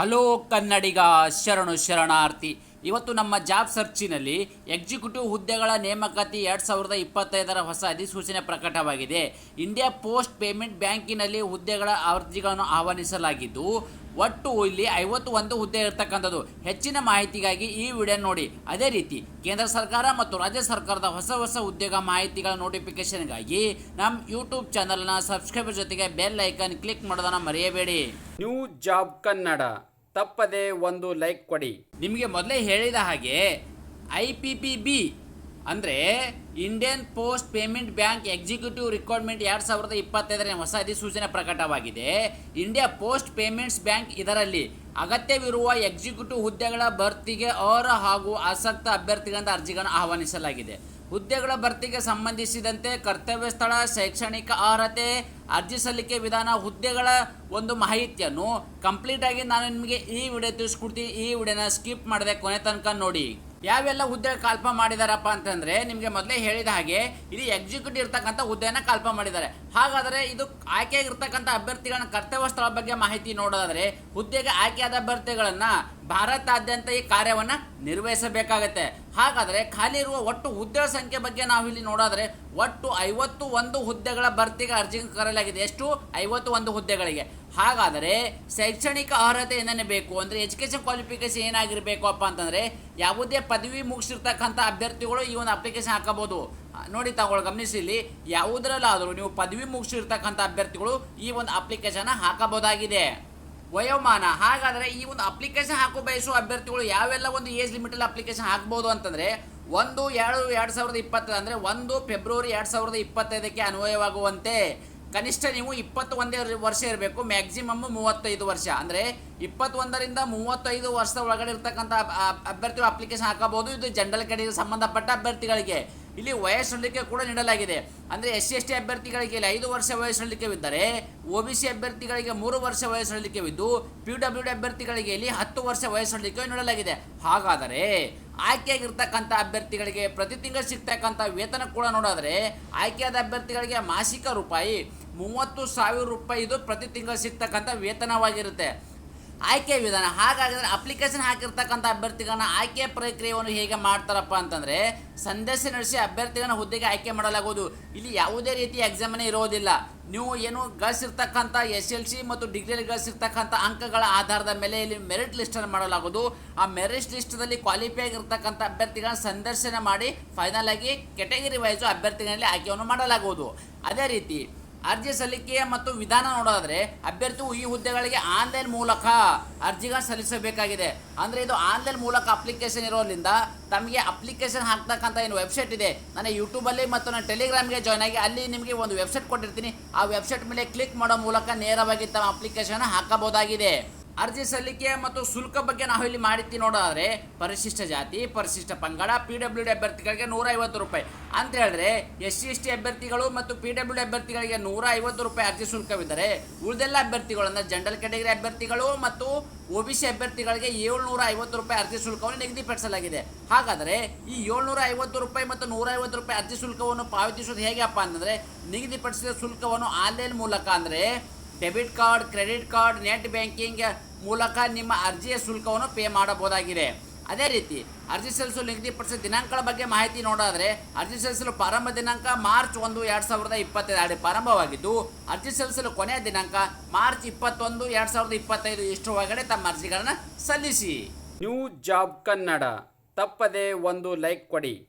Hello ಕನ್ನಡಿಗ ಶರಣು ಶರಣಾರ್ಥಿ. ಇವತ್ತು ನಮ್ಮ ಜಾಬ್ ಸರ್ಚಿನಲ್ಲಿ ಎಕ್ಸಿಕ್ಯೂಟಿವ್ ಹುದ್ದೆಗಳ ನೇಮಕಾತಿ ಎರಡು ಸಾವಿರದ ಇಪ್ಪತ್ತೈದರ ಹೊಸ ಅಧಿಸೂಚನೆ ಪ್ರಕಟವಾಗಿದೆ. ಇಂಡಿಯಾ ಪೋಸ್ಟ್ ಪೇಮೆಂಟ್ ಬ್ಯಾಂಕಿನಲ್ಲಿ ಹುದ್ದೆಗಳ ಅರ್ಜಿಗಳನ್ನು ಆಹ್ವಾನಿಸಲಾಗಿದ್ದು, ಒಟ್ಟು ಇಲ್ಲಿ ಐವತ್ತು ಒಂದು ಹುದ್ದೆ ಇರತಕ್ಕಂಥದ್ದು. ಹೆಚ್ಚಿನ ಮಾಹಿತಿಗಾಗಿ ಈ ವಿಡಿಯೋ ನೋಡಿ. ಅದೇ ರೀತಿ ಕೇಂದ್ರ ಸರ್ಕಾರ ಮತ್ತು ರಾಜ್ಯ ಸರ್ಕಾರದ ಹೊಸ ಹೊಸ ಉದ್ಯೋಗ ಮಾಹಿತಿಗಳ ನೋಟಿಫಿಕೇಶನ್ಗಾಗಿ ನಮ್ಮ ಯೂಟ್ಯೂಬ್ ಚಾನಲ್ನ ಸಬ್ಸ್ಕ್ರೈಬರ್ ಜೊತೆಗೆ ಬೆಲ್ ಐಕನ್ ಕ್ಲಿಕ್ ಮಾಡೋದನ್ನ ಮರೆಯಬೇಡಿ. New job Kannada. ತಪ್ಪದೆ ಒಂದು ಲೈಕ್ ಕೊಡಿ. ನಿಮಗೆ ಮೊದಲೇ ಹೇಳಿದ ಹಾಗೆ ಐ ಪಿ ಪಿ ಬಿ ಅಂದರೆ Indian post payment bank executive requirement ಎರಡು ಸಾವಿರದ ಇಪ್ಪತ್ತೈದರ ಹೊಸ ಅಧಿಸೂಚನೆ ಪ್ರಕಟವಾಗಿದೆ. ಇಂಡಿಯಾ ಪೋಸ್ಟ್ ಪೇಮೆಂಟ್ಸ್ ಬ್ಯಾಂಕ್ ಇದರಲ್ಲಿ ಅಗತ್ಯವಿರುವ ಎಕ್ಸಿಕ್ಯೂಟಿವ್ ಹುದ್ದೆಗಳ ಭರ್ತಿಗೆ ಅವರ ಹಾಗೂ ಆಸಕ್ತ ಅಭ್ಯರ್ಥಿಗಳಿಂದ ಅರ್ಜಿಗಳನ್ನು ಆಹ್ವಾನಿಸಲಾಗಿದೆ. ಹುದ್ದೆಗಳ ಭರ್ತಿಗೆ ಸಂಬಂಧಿಸಿದಂತೆ ಕರ್ತವ್ಯ ಸ್ಥಳ, ಶೈಕ್ಷಣಿಕ ಅರ್ಹತೆ ಅರ್ಜಿ ಸಲ್ಲಿಕೆ ವಿಧಾನ, ಹುದ್ದೆಗಳ ಒಂದು ಮಾಹಿತಿಯನ್ನು ಕಂಪ್ಲೀಟ್ ಆಗಿ ನಾನು ನಿಮಗೆ ಈ ವಿಡಿಯೋ ತಿಳಿಸ್ಕೊಡ್ತೀನಿ. ಈ ವಿಡಿಯೋನ ಸ್ಕಿಪ್ ಮಾಡಿದೆ ಕೊನೆ ತನಕ ನೋಡಿ. ಯಾವೆಲ್ಲ ಹುದ್ದೆ ಕಲ್ಪ ಮಾಡಿದಾರಪ್ಪ ಅಂತಂದ್ರೆ ನಿಮಗೆ ಮೊದಲೇ ಹೇಳಿದ ಹಾಗೆ ಇದು ಎಕ್ಸಿಕ್ಯೂಟಿವ್ ಇರ್ತಕ್ಕಂಥ ಹುದ್ದೆಯನ್ನ ಕಲ್ಪ ಮಾಡಿದ್ದಾರೆ. ಹಾಗಾದರೆ ಇದು ಆಯ್ಕೆಯಾಗಿರ್ತಕ್ಕಂಥ ಅಭ್ಯರ್ಥಿಗಳನ್ನ ಕರ್ತವ್ಯ ಸ್ಥಳ ಬಗ್ಗೆ ಮಾಹಿತಿ ನೋಡೋದಾದ್ರೆ ಹುದ್ದೆಗೆ ಆಯ್ಕೆಯಾದ ಅಭ್ಯರ್ಥಿಗಳನ್ನ ಭಾರತಾದ್ಯಂತ ಈ ಕಾರ್ಯವನ್ನು ನಿರ್ವಹಿಸಬೇಕಾಗತ್ತೆ. ಹಾಗಾದರೆ ಖಾಲಿ ಇರುವ ಒಟ್ಟು ಹುದ್ದೆಗಳ ಸಂಖ್ಯೆ ಬಗ್ಗೆ ನಾವು ಇಲ್ಲಿ ನೋಡೋದ್ರೆ ಒಟ್ಟು ಐವತ್ತು ಒಂದು ಹುದ್ದೆಗಳ ಭರ್ತಿಗೆ ಅರ್ಜಿ ಕರೆಯಲಾಗಿದೆ. ಎಷ್ಟು? ಐವತ್ತು ಒಂದು ಹುದ್ದೆಗಳಿಗೆ. ಹಾಗಾದರೆ ಶೈಕ್ಷಣಿಕ ಅರ್ಹತೆ ಏನೇನು ಬೇಕು? ಅಂದರೆ ಎಜುಕೇಷನ್ ಕ್ವಾಲಿಫಿಕೇಶನ್ ಏನಾಗಿರಬೇಕು ಅಪ್ಪ ಅಂತಂದರೆ ಯಾವುದೇ ಪದವಿ ಮುಗಿಸಿರ್ತಕ್ಕಂಥ ಅಭ್ಯರ್ಥಿಗಳು ಈ ಒಂದು ಅಪ್ಲಿಕೇಶನ್ ಹಾಕಬಹುದು. ನೋಡಿ ತಗೊಳ್ಳಿ, ಗಮನಿಸಿ ಇಲ್ಲಿ. ಯಾವುದರಲ್ಲಾದರೂ ನೀವು ಪದವಿ ಮುಗಿಸಿರ್ತಕ್ಕಂಥ ಅಭ್ಯರ್ಥಿಗಳು ಈ ಒಂದು ಅಪ್ಲಿಕೇಶನ್ ಹಾಕಬಹುದಾಗಿದೆ. ವಯೋಮಾನ. ಹಾಗಾದರೆ ಈ ಒಂದು ಅಪ್ಲಿಕೇಶನ್ ಹಾಕೋ ಬಯಸುವ ಅಭ್ಯರ್ಥಿಗಳು ಯಾವೆಲ್ಲ ಒಂದು ಏಜ್ ಲಿಮಿಟಲ್ಲಿ ಅಪ್ಲಿಕೇಶನ್ ಹಾಕ್ಬೋದು ಅಂತಂದರೆ, ಒಂದು, ಎರಡು ಎರಡು ಸಾವಿರದ ಇಪ್ಪತ್ತು ಅಂದರೆ ಒಂದು ಫೆಬ್ರವರಿ ಎರಡು ಸಾವಿರದ ಇಪ್ಪತ್ತೈದಕ್ಕೆ ಅನ್ವಯವಾಗುವಂತೆ ಕನಿಷ್ಠ ನೀವು ಇಪ್ಪತ್ತೊಂದೇ ವರ್ಷ ಇರಬೇಕು ಮ್ಯಾಕ್ಸಿಮಮ್ ಮೂವತ್ತೈದು ವರ್ಷ. ಅಂದರೆ ಇಪ್ಪತ್ತೊಂದರಿಂದ ಮೂವತ್ತೈದು ವರ್ಷದ ಒಳಗಡೆ ಇರ್ತಕ್ಕಂಥ ಅಭ್ಯರ್ಥಿಗಳು ಅಪ್ಲಿಕೇಶನ್ ಹಾಕಬಹುದು. ಇದು ಜನರಲ್ ಕಡೆಗೆ ಸಂಬಂಧಪಟ್ಟ ಅಭ್ಯರ್ಥಿಗಳಿಗೆ. ಇಲ್ಲಿ ವಯಸ್ಸಳಿಕೆ ಕೂಡ ನೀಡಲಾಗಿದೆ. ಅಂದರೆ ಎಸ್ ಸಿ, ಎಸ್ ಟಿ ಅಭ್ಯರ್ಥಿಗಳಿಗೆ ಇಲ್ಲಿ ಐದು ವರ್ಷ ವಯಸ್ಸಿನಲ್ಲಿಕೆವಿದ್ದರೆ ಒ ಬಿ ಸಿ ಅಭ್ಯರ್ಥಿಗಳಿಗೆ ಮೂರು ವರ್ಷ ವಯಸ್ಸಿನಲ್ಲಿಕೆವಿದ್ದು ಪಿ ಡಬ್ಲ್ಯೂ ಡಿ ಅಭ್ಯರ್ಥಿಗಳಿಗೆ ಇಲ್ಲಿ ಹತ್ತು ವರ್ಷ ವಯಸ್ಸಿನಲ್ಲಿಕೆ ನೀಡಲಾಗಿದೆ. ಹಾಗಾದರೆ ಆಯ್ಕೆಯಾಗಿರ್ತಕ್ಕಂಥ ಅಭ್ಯರ್ಥಿಗಳಿಗೆ ಪ್ರತಿ ತಿಂಗಳು ಸಿಗ್ತಕ್ಕಂಥ ವೇತನ ಕೂಡ ನೋಡಿದ್ರೆ ಆಯ್ಕೆಯಾದ ಅಭ್ಯರ್ಥಿಗಳಿಗೆ ಮಾಸಿಕ ರೂಪಾಯಿ ಮೂವತ್ತು ಸಾವಿರ ರೂಪಾಯಿ ಇದು ಪ್ರತಿ ತಿಂಗಳು ಸಿಗ್ತಕ್ಕಂಥ ವೇತನವಾಗಿರುತ್ತೆ. ಆಯ್ಕೆ ವಿಧಾನ. ಹಾಗಾಗಿದ್ರೆ ಅಪ್ಲಿಕೇಶನ್ ಹಾಕಿರ್ತಕ್ಕಂಥ ಅಭ್ಯರ್ಥಿಗಳನ್ನ ಆಯ್ಕೆ ಪ್ರಕ್ರಿಯೆಯನ್ನು ಹೇಗೆ ಮಾಡ್ತಾರಪ್ಪ ಅಂತಂದರೆ, ಸಂದೇಶ ನಡೆಸಿ ಅಭ್ಯರ್ಥಿಗಳನ್ನ ಹುದ್ದೆಗೆ ಆಯ್ಕೆ ಮಾಡಲಾಗುವುದು. ಇಲ್ಲಿ ಯಾವುದೇ ರೀತಿ ಎಕ್ಸಾಮನೇ ಇರೋದಿಲ್ಲ. ನೀವು ಏನು ಗಳಿಸಿರ್ತಕ್ಕಂಥ ಎಸ್ ಎಲ್ ಸಿ ಮತ್ತು ಡಿಗ್ರಿಯಲ್ಲಿ ಗಳಿಸಿರ್ತಕ್ಕಂಥ ಅಂಕಗಳ ಆಧಾರದ ಮೇಲೆ ಇಲ್ಲಿ ಮೆರಿಟ್ ಲಿಸ್ಟನ್ನು ಮಾಡಲಾಗುವುದು. ಆ ಮೆರಿಟ್ ಲಿಸ್ಟದಲ್ಲಿ ಕ್ವಾಲಿಫೈ ಆಗಿರ್ತಕ್ಕಂಥ ಅಭ್ಯರ್ಥಿಗಳನ್ನ ಸಂದರ್ಶನ ಮಾಡಿ ಫೈನಲ್ ಆಗಿ ಕೆಟಗರಿ ವೈಸು ಅಭ್ಯರ್ಥಿಗಳಲ್ಲಿ ಆಯ್ಕೆಯನ್ನು ಮಾಡಲಾಗುವುದು. ಅದೇ ರೀತಿ ಅರ್ಜಿ ಸಲ್ಲಿಕೆ ಮತ್ತು ವಿಧಾನ ನೋಡೋದಾದ್ರೆ ಅಭ್ಯರ್ಥಿಯು ಈ ಹುದ್ದೆಗಳಿಗೆ ಆನ್ಲೈನ್ ಮೂಲಕ ಅರ್ಜಿಗಳನ್ನು ಸಲ್ಲಿಸಬೇಕಾಗಿದೆ. ಅಂದರೆ ಇದು ಆನ್ಲೈನ್ ಮೂಲಕ ಅಪ್ಲಿಕೇಶನ್ ಇರೋದ್ರಿಂದ ತಮಗೆ ಅಪ್ಲಿಕೇಶನ್ ಹಾಕ್ತಕ್ಕಂಥ ಏನು ವೆಬ್ಸೈಟ್ ಇದೆ. ನಾನು ಯೂಟ್ಯೂಬಲ್ಲಿ ಮತ್ತು ನಾನು ಟೆಲಿಗ್ರಾಮ್ಗೆ ಜಾಯ್ನ್ ಆಗಿ ಅಲ್ಲಿ ನಿಮಗೆ ಒಂದು ವೆಬ್ಸೈಟ್ ಕೊಟ್ಟಿರ್ತೀನಿ. ಆ ವೆಬ್ಸೈಟ್ ಮೇಲೆ ಕ್ಲಿಕ್ ಮಾಡೋ ಮೂಲಕ ನೇರವಾಗಿ ತಮ್ಮ ಅಪ್ಲಿಕೇಶನ್ ಹಾಕಬಹುದಾಗಿದೆ. ಅರ್ಜಿ ಸಲ್ಲಿಕೆ ಮತ್ತು ಶುಲ್ಕ ಬಗ್ಗೆ ನಾವು ಇಲ್ಲಿ ಮಾಹಿತಿ ನೋಡೋದಾದ್ರೆ ಪರಿಶಿಷ್ಟ ಜಾತಿ, ಪರಿಶಿಷ್ಟ ಪಂಗಡ ಪಿ ಡಬ್ಲ್ಯೂ ಡಿ ಅಭ್ಯರ್ಥಿಗಳಿಗೆ ನೂರ ಐವತ್ತು ರೂಪಾಯಿ. ಅಂತ ಹೇಳಿದ್ರೆ, ಎಸ್ ಸಿ, ಎಸ್ ಟಿ ಅಭ್ಯರ್ಥಿಗಳು ಮತ್ತು ಪಿ ಡಬ್ಲ್ಯೂ ಡಿ ಅಭ್ಯರ್ಥಿಗಳಿಗೆ ನೂರ ಐವತ್ತು ರೂಪಾಯಿ ಅರ್ಜಿ ಶುಲ್ಕವಿದ್ದರೆ, ಉಳಿದೆಲ್ಲ ಅಭ್ಯರ್ಥಿಗಳನ್ನು ಜನರಲ್ ಕೆಟಗರಿ ಅಭ್ಯರ್ಥಿಗಳು ಮತ್ತು ಒ ಬಿ ಸಿ ಅಭ್ಯರ್ಥಿಗಳಿಗೆ ಏಳ್ನೂರ ಐವತ್ತು ರೂಪಾಯಿ ಅರ್ಜಿ ಶುಲ್ಕವನ್ನು ನಿಗದಿಪಡಿಸಲಾಗಿದೆ. ಹಾಗಾದರೆ, ಈ ಏಳ್ನೂರ ಐವತ್ತು ರೂಪಾಯಿ ಮತ್ತು ನೂರ ಐವತ್ತು ರೂಪಾಯಿ ಅರ್ಜಿ ಶುಲ್ಕವನ್ನು ಪಾವತಿಸೋದು ಹೇಗಪ್ಪ ಅಂತಂದರೆ, ನಿಗದಿಪಡಿಸಿದ ಶುಲ್ಕವನ್ನು ಆನ್ಲೈನ್ ಮೂಲಕ ಅಂದರೆ debit card credit card net banking ಮೂಲಕ ನಿಮ್ಮ ಅರ್ಜಿಯ ಶುಲ್ಕವನ್ನು ಪೇ ಮಾಡಬಹುದಾಗಿದೆ. ಅದೇ ರೀತಿ, ಅರ್ಜಿ ಸಲ್ಲಿಸಲು ನಿಗದಿಪಡಿಸಿದ ದಿನಾಂಕಗಳ ಬಗ್ಗೆ ಮಾಹಿತಿ ನೋಡಾದರೆ, ಅರ್ಜಿ ಸಲ್ಲಿಸಲು ಪ್ರಾರಂಭ ದಿನಾಂಕ ಮಾರ್ಚ್ ಒಂದು, ಎರಡು ಸಾವಿರದ ಇಪ್ಪತ್ತೈದು. ಪ್ರಾರಂಭವಾಗಿದ್ದು, ಅರ್ಜಿ ಸಲ್ಲಿಸಲು ಕೊನೆಯ ದಿನಾಂಕ ಮಾರ್ಚ್ ಇಪ್ಪತ್ತೊಂದು, ಎರಡು ಸಾವಿರದ ಇಪ್ಪತ್ತೈದು. ಇಷ್ಟು ಒಳಗಡೆ ತಮ್ಮ ಅರ್ಜಿಗಳನ್ನು ಸಲ್ಲಿಸಿ. New job Kannada. ತಪ್ಪದೆ ಒಂದು ಲೈಕ್ ಕೊಡಿ.